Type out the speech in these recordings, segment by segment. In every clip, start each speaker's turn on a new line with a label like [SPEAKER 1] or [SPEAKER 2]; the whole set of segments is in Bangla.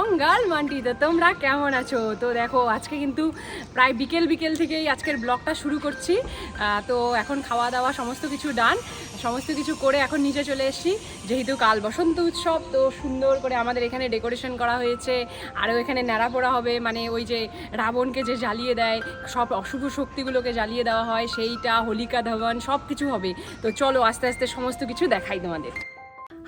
[SPEAKER 1] মঙ্গল মান্টি তো তোমরা কেমন আছো? তো দেখো, আজকে কিন্তু প্রায় বিকেল বিকেল থেকেই আজকের ব্লগটা শুরু করছি। তো এখন খাওয়া দাওয়া সমস্ত কিছু ডান। সমস্ত কিছু করে এখন নিচে চলে এসেছি। যেহেতু কাল বসন্ত উৎসব, তো সুন্দর করে আমাদের এখানে ডেকোরেশন করা হয়েছে। আরও এখানে ন্যাড়া পোড়া হবে মানে ওই যে রাবণকে যে জ্বালিয়ে দেয়, সব অশুভ শক্তিগুলোকে জ্বালিয়ে দেওয়া হয়, সেইটা, হোলিকা, ধবন সব কিছু হবে। তো চলো আস্তে আস্তে সমস্ত কিছু দেখাই তোমাদের।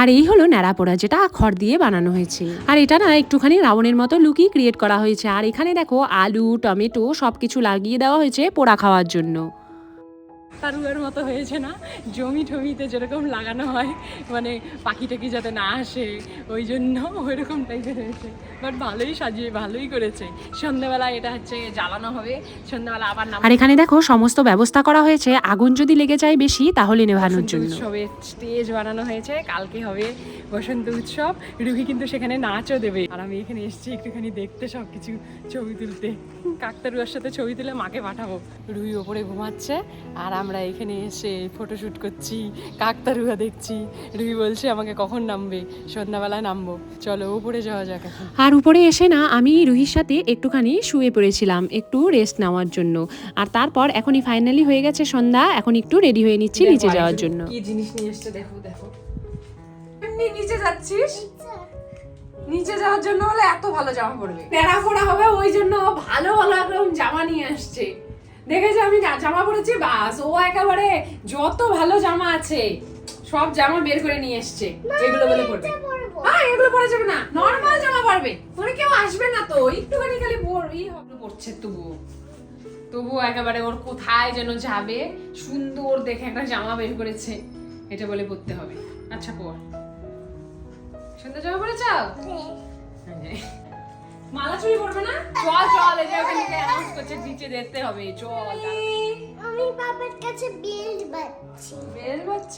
[SPEAKER 2] আর এই হলো ন্যাড়াপোড়া যেটা খড় দিয়ে বানানো হয়েছে। আর এটা না একটুখানি রাবণের মতো লুকি ক্রিয়েট করা হয়েছে। আর এখানে দেখো আলু, টমেটো সবকিছু লাগিয়ে দেওয়া হয়েছে পোড়া খাওয়ার জন্য।
[SPEAKER 1] তারুয়ার মতো হয়েছে না? জমি টমিতে যেরকম লাগানো হয় মানে পাখি টাকি যাতে না আসে ওই জন্য ওই রকম টাইপের হয়েছে। বাট ভালোই সাজিয়ে ভালোই করেছে। সন্ধ্যাবেলা এটা হচ্ছে জ্বালানো হবে। সন্ধ্যাবেলা আবার না
[SPEAKER 2] আর এখানে দেখো সমস্ত ব্যবস্থা করা হয়েছে। আগুন যদি লেগে যায় বেশি তাহলে নেভানোর জন্য।
[SPEAKER 1] সবে স্টেজ বানানো হয়েছে। কালকে হবে বসন্ত উৎসব। রুহি কিন্তু সেখানে নাচও দেবে। আর আমি এখানে এসেছি একটুখানি দেখতে সব কিছু ছবি তুলতে। কাকতারুয়ার সাথে ছবি তুলে মাকে পাঠাবো। রুহি ওপরে ঘুমাচ্ছে আর আমরা এখানে এসে ফটোশ্যুট করছি কাকতারুয়া দেখছি। রুহি বলছে আমাকে কখন নামবে? সন্ধ্যাবেলায় নামবো। চলো উপরে যাওয়া যাক এখন।
[SPEAKER 2] আর উপরে এসে না আমি রুহির সাথে একটুখানি শুয়ে পড়েছিলাম একটু রেস্ট নেওয়ার জন্য। আর তারপর এখনই ফাইনালি হয়ে গেছে সন্ধ্যা এখন একটু রেডি হয়ে নিচ্ছি নিচে যাওয়ার জন্য।
[SPEAKER 1] কি জিনিস নিয়ে এসছে দেখো দেখো। এমনি নিচে যাচ্ছিস? নিচে। যাওয়ার জন্য হলে এত ভালো জামা পরবে। প্যারা পরা হবে ওই জন্য ও ভালো ভালো একদম জামা নিয়ে আসছে। দেখেছে আমি জামা পরেছি বাস ও একেবারে যত ভালো জামা আছে সব জামা বের করে নিয়ে এসছে এগুলো বলে পরবে। হ্যাঁ এগুলো পরা যাবে না নর্মাল জামা পরবে। পরে কেউ আসবে না তো একটুখানি খালি পরই হবে পড়ছে তবুও। তবুও একেবারে ওর কোথায় যেন যাবে সুন্দর দেখে একটা জামা বের করেছে এটা বলে পরতে হবে। আচ্ছা পর। সুন্দর জামা পরে চাও মালা চুরি করবে না? চল চল এই যে ওখানে অ্যানাউন্স করছে নিচে দেখতে হবে। চল
[SPEAKER 3] আমি বাবার কাছে বেল বাচ্ছি
[SPEAKER 1] বেল বাচ্চ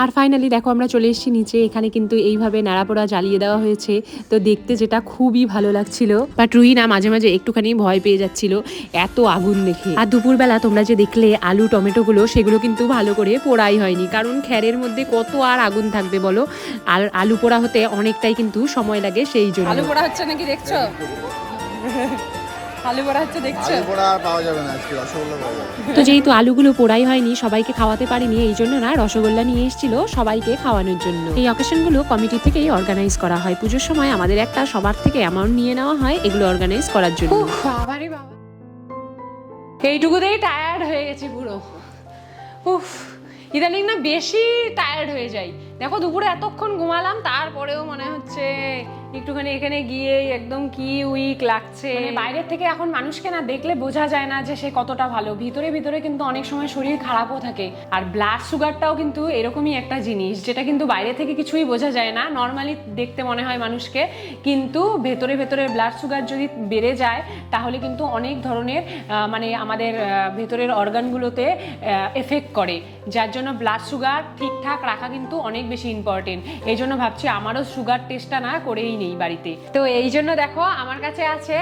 [SPEAKER 2] আর ফাইনালি দেখো আমরা চলে এসেছি নিচে, এখানে কিন্তু এইভাবে নাড়াপোড়া জ্বালিয়ে দেওয়া হয়েছে। তো দেখতে যেটা খুবই ভালো লাগছিল। বাট রুহি না মাঝে মাঝে একটুখানি ভয় পেয়ে যাচ্ছিল, এত আগুন দেখে। আর দুপুরবেলা তোমরা যে দেখলে আলু, টমেটোগুলো, সেগুলো কিন্তু ভালো করে পোড়াই হয়নি। কারণ খ্যারের মধ্যে কত আর আগুন থাকবে বলো? আর আলু পোড়া হতে অনেকটাই কিন্তু সময় লাগে সেই জন্য।
[SPEAKER 1] আলু পোড়া হচ্ছে নাকি দেখছ? আলু পোড়া হচ্ছে দেখছ?
[SPEAKER 4] আলু পোড়া আর পাওয়া যাবে না আজকে রসগোল্লা পাওয়া যাবে।
[SPEAKER 2] তো যেহেতু আলুগুলো পোড়াই হয়নি সবাইকে খাওয়াতে পারিনি এই জন্য না রসগোল্লা নিয়ে এসেছিল সবাইকে খাওয়ানোর জন্য। এই অকেশনগুলো কমিটি থেকেই অর্গানাইজ করা হয়। পুজোর সময় আমাদের একটা সবার থেকে অ্যামাউন্ট নিয়ে নেওয়া হয় এগুলো অর্গানাইজ করার জন্য।
[SPEAKER 1] বাবারে বাবা। এইটুকুতেই টায়ার্ড হয়ে গেছি পুরো। উফ ইদানিং না বেশি টায়ার্ড হয়ে যাই। দেখো দুপুরে এতক্ষণ ঘুমালাম তারপরেও মনে হচ্ছে একটুখানি এখানে গিয়ে একদম কি উইক লাগছে। মানে বাইরের থেকে এখন মানুষকে না দেখলে বোঝা যায় না যে সে কতটা ভালো। ভিতরে ভিতরে কিন্তু অনেক সময় শরীর খারাপও থাকে। আর ব্লাড সুগারটাও কিন্তু এরকমই একটা জিনিস, যেটা কিন্তু বাইরে থেকে কিছুই বোঝা যায় না। নর্মালি দেখতে মনে হয় মানুষকে। কিন্তু ভেতরে ভেতরে ব্লাড সুগার যদি বেড়ে যায়, তাহলে কিন্তু অনেক ধরনের মানে আমাদের ভেতরের অর্গানগুলোতে এফেক্ট করে। যার জন্য ব্লাড সুগার ঠিকঠাক রাখা কিন্তু অনেক বেশি ইম্পর্টেন্ট এই জন্য ভাবছি আমারও সুগার টেস্টটা না করেই নেই বাড়িতে। তো এই জন্য দেখো, আমার কাছে আছে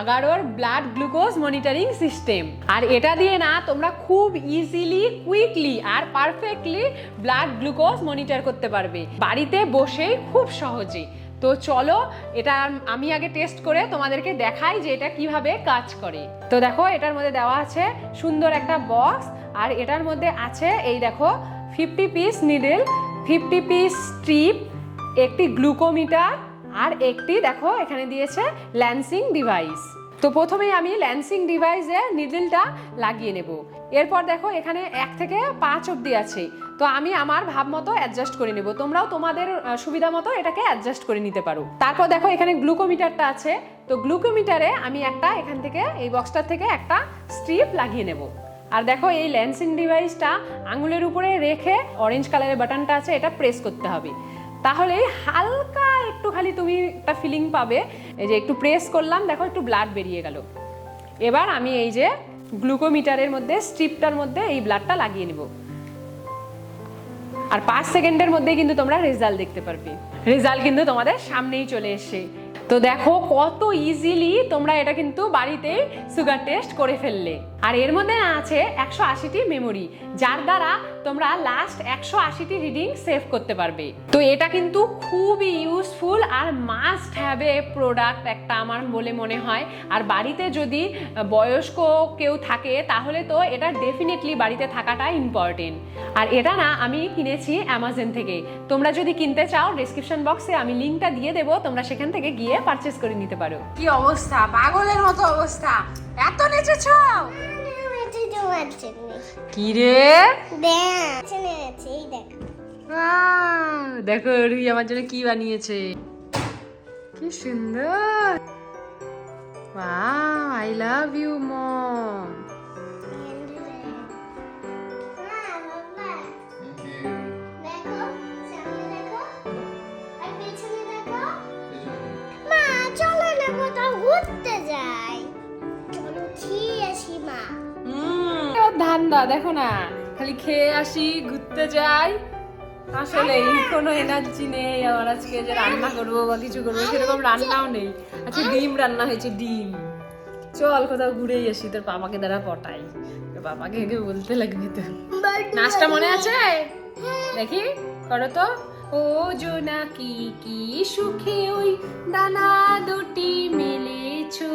[SPEAKER 1] এগারোর ব্লাড গ্লুকোজ মনিটরিং সিস্টেম আর এটা দিয়ে না, তোমরা খুব ইজিলি কুইকলি আর পারফেক্টলি ব্লাড গ্লুকোজ মনিটর করতে পারবে। বাড়িতে বসেই খুব সহজে। তো চলো, এটা আমি আগে টেস্ট করে তোমাদেরকে দেখাই যে এটা কীভাবে কাজ করে। তো দেখো, এটার মধ্যে দেওয়া আছে সুন্দর একটা বক্স আর এটার মধ্যে আছে এই দেখো fifty piece needle fifty piece strip একটি গ্লুকোমিটার আর একটি দেখো, এখানে দিয়েছে ল্যান্সিং ডিভাইস। তো প্রথমেই আমি ল্যান্সিং ডিভাইসে নিডলটা লাগিয়ে নেব। এরপর দেখো, এখানে এক থেকে পাঁচ অবধি আছে। তো আমি আমার ভাব মতো অ্যাডজাস্ট করে নেব। তোমরাও তোমাদের সুবিধা মতো এটাকে অ্যাডজাস্ট করে নিতে পারো। তারপর দেখো, এখানে গ্লুকোমিটারটা আছে। তো গ্লুকোমিটারে আমি একটা, এখান থেকে, এই বক্সটার থেকে একটা স্ট্রিপ লাগিয়ে নেব। আর দেখো, এই ল্যান্সিং ডিভাইসটা আঙুলের উপরে রেখে অরেঞ্জ কালারের বাটনটা আছে, এটা প্রেস করতে হবে। তাহলে হালকা একটু খালি তুমি একটা ফিলিং পাবে। এই যে একটু প্রেস করলাম, দেখো একটু ব্লাড বেরিয়ে গেল। এবার আমি এই যে গ্লুকোমিটারের মধ্যে স্ট্রিপটার মধ্যে এই ব্লাডটা লাগিয়ে নেব। আর পাঁচ সেকেন্ডের মধ্যে কিন্তু তোমরা রেজাল্ট দেখতে পারবে। রেজাল্ট কিন্তু তোমাদের সামনেই চলে এসে তো দেখো কত ইজিলি তোমরা এটা কিন্তু বাড়িতেই সুগার টেস্ট করে ফেললে। আর এর মধ্যে আছে একশো আশিটি মেমোরি যার দ্বারা তোমরা লাস্ট একশো আশিটি রিডিং সেভ করতে পারবে। তো এটা কিন্তু খুবই ইউজফুল আর মাস্ট হ্যাভ এ প্রোডাক্ট একটা আমার বলে মনে হয়। আর বাড়িতে যদি বয়স্ক কেউ থাকে, তাহলে তো এটা ডেফিনেটলি বাড়িতে থাকাটা ইম্পর্টেন্ট আর এটা না, আমি কিনেছি অ্যামাজন থেকে। তোমরা যদি কিনতে চাও ডিসক্রিপশন বক্সে আমি লিঙ্কটা দিয়ে দেবো, তোমরা সেখান থেকে গিয়ে পারচেস করে নিতে পারো। কি অবস্থা? পাগলের মতো অবস্থা। এত নেচেছ?
[SPEAKER 3] জন্য
[SPEAKER 1] কি রে?
[SPEAKER 3] দেখো
[SPEAKER 1] রুই আমার জন্য কি বানিয়েছে? কি সুন্দর। আই লাভ ইউ মম ধান্দা দেখো না খালি খেয়ে আসি ঘুরতে যাই। আসলে কোনো এনার্জি নেই আমার আজকে যে রান্না করব বা কিছু করব সেরকম রান্নাও নেই। আচ্ছা ডিম রান্না হয়েছে ডিম। চল কোথাও ঘুরেই আসি তোর পাপাকে দ্বারা পটাই। তোর পাপাকে আগে বলতে লাগবে তো। নাচটা মনে আছে? দেখি করো তো। ও জোনাকি কি সুখে ওই দানা দুটি মেলেছো।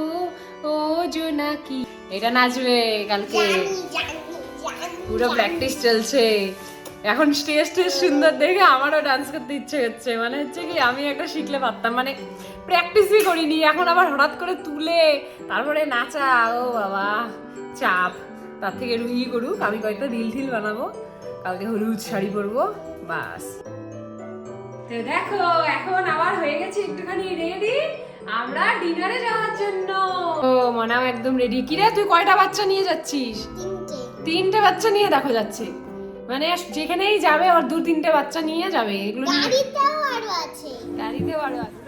[SPEAKER 1] ও জোনাকি এটা নাচবে কালকে। পুরো প্র্যাকটিস চলছে। এখন স্টেজ টেজ সুন্দর দেখে আমারও ডান্স করতে ইচ্ছে হচ্ছে মানে হচ্ছে কি, আমি একটা শিখলে পারতাম। মানে প্র্যাকটিসই করিনি, এখন আবার হঠাৎ করে তুলে, তারপরে নাচা, ও বাবা, চাপ। তার থেকে রুই করুক, আমি কয়েকটা রিল টিল বানাবো, কালকে হলুদ শাড়ি পরবো, বাস। তো দেখো, এখন আবার হয়ে গেছে একটুখানি রেডি আমরা ডিনারে যাওয়ার জন্য। ও মনাও একদম রেডি কিরে, তুই কয়টা বাচ্চা নিয়ে যাচ্ছিস?
[SPEAKER 3] তিনটে।
[SPEAKER 1] বাচ্চা নিয়ে দেখো যাচ্ছে মানে যেখানেই যাবে ওর দু তিনটে বাচ্চা নিয়ে যাবে এগুলো
[SPEAKER 3] গাড়িতেও আরও আছে
[SPEAKER 1] গাড়িতেও আরও আছে।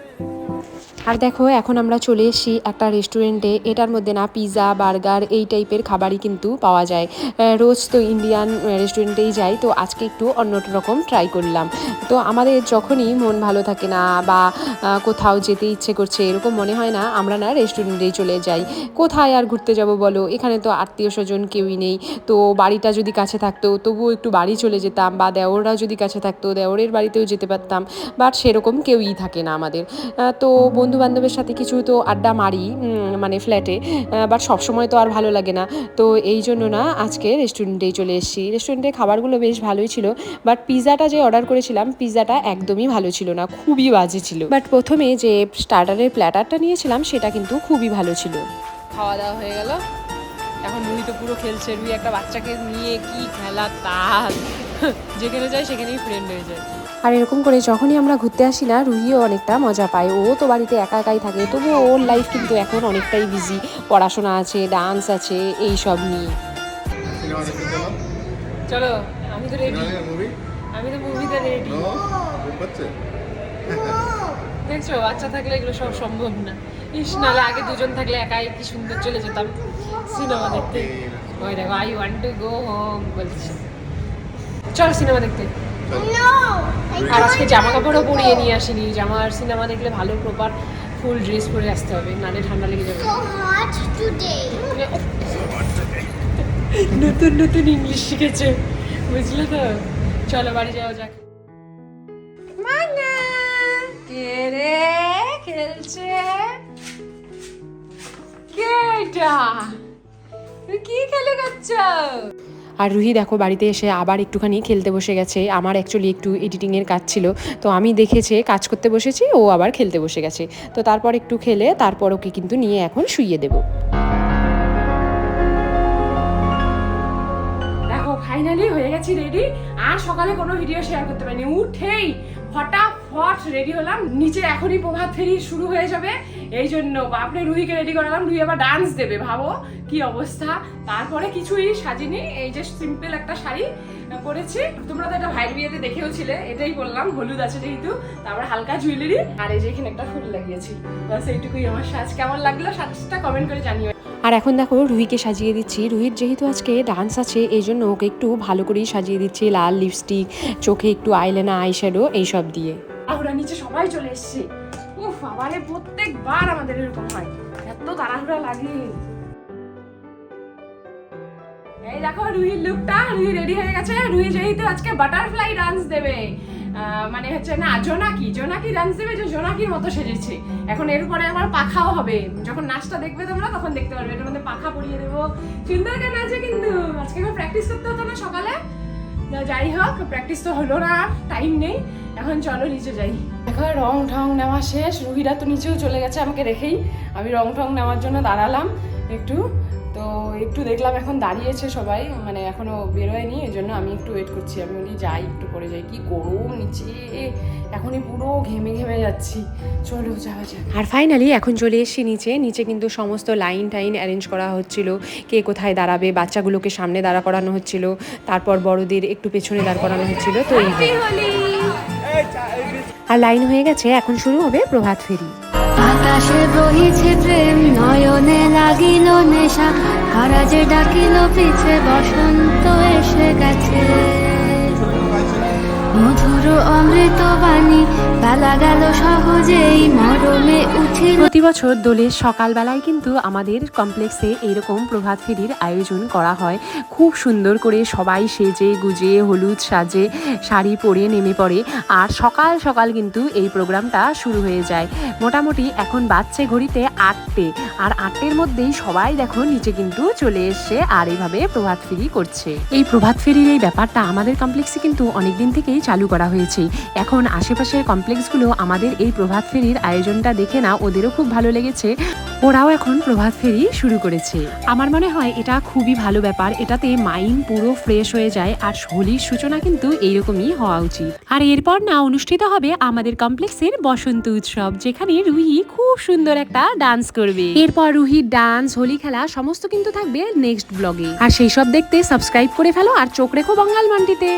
[SPEAKER 2] আর দেখো এখন আমরা চলে এসেছি একটা রেস্টুরেন্টে এটার মধ্যে না পিৎজা বার্গার এই টাইপের খাবারই কিন্তু পাওয়া যায়। রোজ তো ইন্ডিয়ান রেস্টুরেন্টেই যাই তো আজকে একটু অন্য রকম ট্রাই করলাম। তো আমাদের যখনই মন ভালো থাকে না বা কোথাও যেতে ইচ্ছে করছে এরকম মনে হয় না আমরা না রেস্টুরেন্টেই চলে যাই। কোথায় আর ঘুরতে যাব বলো? এখানে তো আত্মীয় স্বজন কেউই নেই। তো বাড়িটা যদি কাছে থাকতো তবুও একটু বাড়ি চলে যেতাম বা দেওররা যদি কাছে থাকতো দেওরের বাড়িতেও যেতে পারতাম। বাট সেরকম কেউই থাকে না আমাদের। তো বন্ধু বান্ধবের সাথে কিছু তো আড্ডা মারি মানে ফ্ল্যাটে বাট সবসময় তো আর ভালো লাগে না। তো এই জন্য না আজকে রেস্টুরেন্টেই চলে এসেছি। রেস্টুরেন্টে খাবারগুলো বেশ ভালোই ছিল বাট পিৎজাটা যে অর্ডার করেছিলাম পিৎজাটা একদমই ভালো ছিল না, খুবই বাজে ছিল। বাট প্রথমে যে স্টার্টারের প্ল্যাটারটা নিয়েছিলাম, সেটা কিন্তু খুবই ভালো ছিল।
[SPEAKER 1] খাওয়া দাওয়া হয়ে গেল। এখন রুই তো পুরো খেলছে, রুই একটা বাচ্চাকে নিয়ে কি খেলা তার। যেখানে যায় সেখানেই ফ্রেন্ড হয়ে যায়।
[SPEAKER 2] আর এরকম করে যখনই আমরা ঘুরতে আসি না রুহিও অনেকটা মজা পায়। ও তো বাড়িতে একা একাই থাকে তবুও ওর লাইফ কিন্তু এখন অনেকটাই বিজি পড়াশোনা আছে ডান্স আছে এই সব নিয়ে।
[SPEAKER 4] চলো
[SPEAKER 1] চলো আমি তো রেডি
[SPEAKER 4] মুভি
[SPEAKER 1] আমি তো মুভিতে রেডি দেখছ বাচ্চা থাকলে এগুলো সব সম্ভব না। ইস নালে আগে দুজন থাকলে একাই কি সুন্দর চলে যেতাম। সিনেমা দেখতে। ওই দেখো I want to go home বলছি। চল সিনেমা দেখতে। আর আজকে জামা কাপড়ও পরিয়ে নিয়ে আসিনি। জামা আর সিনেমা দেখলে ভালো প্রপার ফুল ড্রেস পরে আসতে হবে নালে ঠান্ডা লেগে যাবে।
[SPEAKER 3] So hot today.
[SPEAKER 1] নতুন নতুন ইংলিশ শিখেছে। বুঝলে তো? চলো বাড়ি যাওয়া যাক। মানা কে রে খেলছে? কে এটা? কি খেলে করছ
[SPEAKER 2] আর রুহি দেখো, বাড়িতে এসে আবার একটুখানি খেলতে বসে গেছে। আমার অ্যাকচুয়ালি একটু এডিটিংয়ের কাজ ছিল। তো আমি দেখেছে, কাজ করতে বসেছি, ও আবার খেলতে বসে গেছে। তো তারপর একটু খেলে, তারপর ওকে কিন্তু নিয়ে এখন শুইয়ে দেবো।
[SPEAKER 1] ফাইনালি হয়ে গেছি রেডি আর সকালে কোনো ভিডিও শেয়ার করতে পারিনি। উঠেই ফটাফট রেডি হলাম। নিচে এখনই প্রভাত ফেরি শুরু হয়ে যাবে। এই জন্য বাপরে, রুহিকে রেডি করালাম। রুহি আবার ডান্স দেবে, ভাবো কি অবস্থা। তারপরে কিছুই সাজিনি, এই যে সিম্পল একটা শাড়ি পরেছি। তোমরা তো একটা ভাইয়ের বিয়েতে দেখেও ছিলে, এটাই বললাম, হলুদ আছে যেহেতু, তারপরে হালকা জুয়েলারি আর এই যে এখানে একটা ফুল লাগিয়েছি। বাস এইটুকুই আমার সাজ। কেমন লাগল? সাজটা কমেন্ট করে জানিও
[SPEAKER 2] আর এখন দেখো রুহিকে সাজিয়ে দিচ্ছি। রুহির যেহেতু আজকে ডান্স আছে এই জন্য ওকে একটু ভালো করেই সাজিয়ে দিচ্ছি। লাল লিপস্টিক চোখে একটু আইলানা আইশ্যাডো এইসব দিয়ে।
[SPEAKER 1] তাড়াহুড়া নিচে সবাই চলে এসছে। উফ প্রত্যেকবার আমাদের এরকম হয়। এত তাড়াহুড়া লাগে। এই দেখো রুহির লুকটা রুহি রেডি হয়ে গেছে। রুহি যেহেতু আজকে বাটারফ্লাই ডান্স দেবে। মানে হচ্ছে না, জোনাকি জোনাকি ডান্স দেবে যে জোনাকির মতো সেজেছে। এখন এর উপরে পাখাও হবে। যখন নাচটা দেখবে তোমরা, তখন দেখতে পারবে। এটার মধ্যে পাখা পরিয়ে দেবো। সুন্দর করে নাচে কিন্তু, আজকে প্র্যাকটিস করতে হতো না সকালে। যাই হোক প্র্যাকটিস তো হলো না টাইম নেই। এখন চলো নিচে যাই। এখন রং ঠং নেওয়া শেষ। রুহিরা তো নিচেও চলে গেছে আমাকে রেখেই আমি রং ঠং নেওয়ার জন্য দাঁড়ালাম। একটু তো একটু দেখলাম এখন দাঁড়িয়েছে সবাই মানে এখনও বেরোয়নি এই জন্য আমি একটু ওয়েট করছি। আমি বলি যাই একটু পরে যাই। কি গরম নিচে এখনই পুরো ঘেমে ঘেমে যাচ্ছি। চলো যাওয়া যাক।
[SPEAKER 2] আর ফাইনালি এখন চলে এসেছি নিচে। নিচে কিন্তু সমস্ত লাইন টাইন অ্যারেঞ্জ করা হচ্ছিল। কে কোথায় দাঁড়াবে বাচ্চাগুলোকে সামনে দাঁড়া করানো হচ্ছিল। তারপর বড়দের একটু পেছনে দাঁড় করানো হচ্ছিল। তো এই আর লাইন হয়ে গেছে এখন শুরু হবে প্রভাত ফেরি।
[SPEAKER 5] আকাশে বহিছে প্রেম নেশা। হারাজে ডাকিল পিছে বসন্ত এসে গেছে। মধুর অমৃত বাণী বেলা গেল সহজেই, মরমে উঠিল।
[SPEAKER 2] প্রতি বছর দোলের সকালবেলায় কিন্তু আমাদের কমপ্লেক্সে এইরকম প্রভাত ফেরির আয়োজন করা হয়। খুব সুন্দর করে সবাই সেজে, গুজে, হলুদ সাজে, শাড়ি পরে নেমে পড়ে। আর সকাল সকাল কিন্তু এই প্রোগ্রামটা শুরু হয়ে যায়। মোটামুটি এখন বাচ্চে ঘড়িতে আটটে। আর আটটের মধ্যেই সবাই দেখো নিচে কিন্তু চলে এসছে আর এইভাবে প্রভাত ফেরি করছে। এই প্রভাত ফেরির এই ব্যাপারটা আমাদের কমপ্লেক্সে কিন্তু অনেকদিন থেকেই চালু করা হয়েছে। এখন আশেপাশের কমপ্লেক্সগুলো আমাদের এই প্রভাত ফেরির আয়োজনটা দেখে না ওদেরও খুব ভালো লেগেছে। ওরাও এখন প্রভাত ফেরি শুরু করেছে। আমার মনে হয় এটা খুবই ভালো ব্যাপার, এটাতে মাইন্ড পুরো ফ্রেশ হয়ে যায় আর হোলির সূচনা কিন্তু এইরকমই হওয়া উচিত। আর এরপর না অনুষ্ঠিত হবে আমাদের কমপ্লেক্সের বসন্ত উৎসব, যেখানে রুহি খুব সুন্দর একটা ডান্স করবে। এরপর রুহির ডান্স হোলি খেলা, সমস্ত কিন্তু থাকবে নেক্সট ব্লগে আর সেই সব দেখতে সাবস্ক্রাইব করে ফেলো আর চোখ রেখো বঙ্গাল মান্ডিতে।